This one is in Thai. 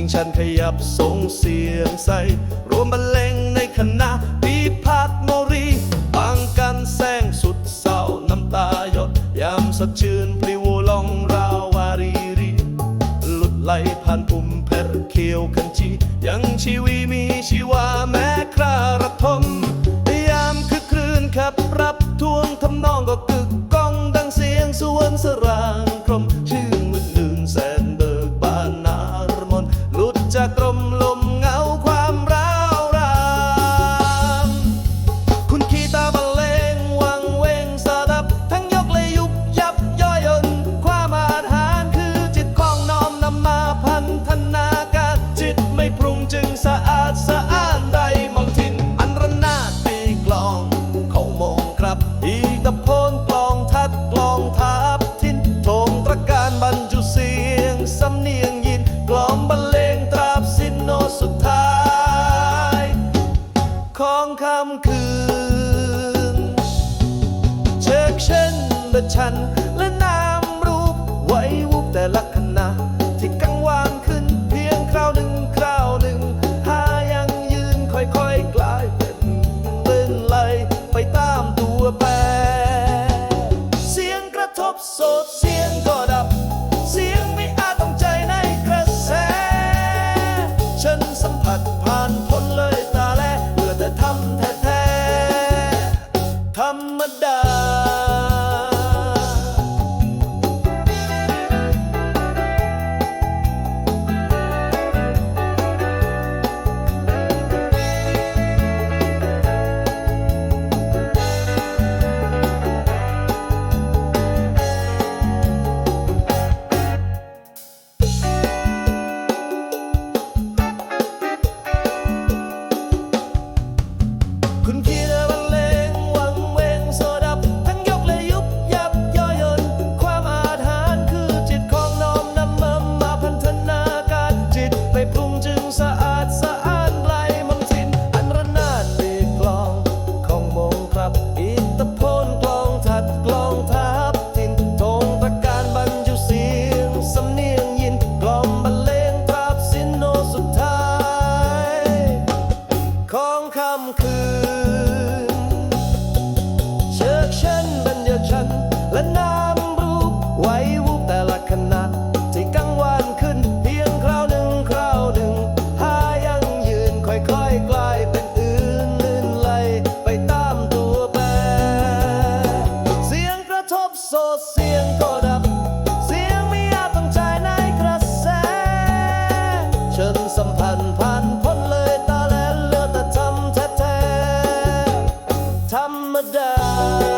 ทิ้งฉันขยับส่งเสียงใส่รวมบรรเลงในคณะดีพาดโมรีบางกันแสงสุดเศร้าน้ำตาหยด ยามสดชื่นปลิวลองราววารีรีหลุดไหลผ่านปุ่มเพชรเขียวกันจียังชีวีมีชีวาแม้คราระทมยามคือคลื่นขับรับทั่ว กล่อมบรรเลงตราบสิ้นโนสุดท้าย ของค่ำคืน เชิกเช่นและฉันและนามรูปไว้วุบแต่ละขณะที่กังวานขึ้นเพียงคราวหนึ่งคราวหนึ่ง หายังยืนค่อยๆกลายเป็นเล่นไหไปตามตัวแปรเสียงกระทบสดเสีย of.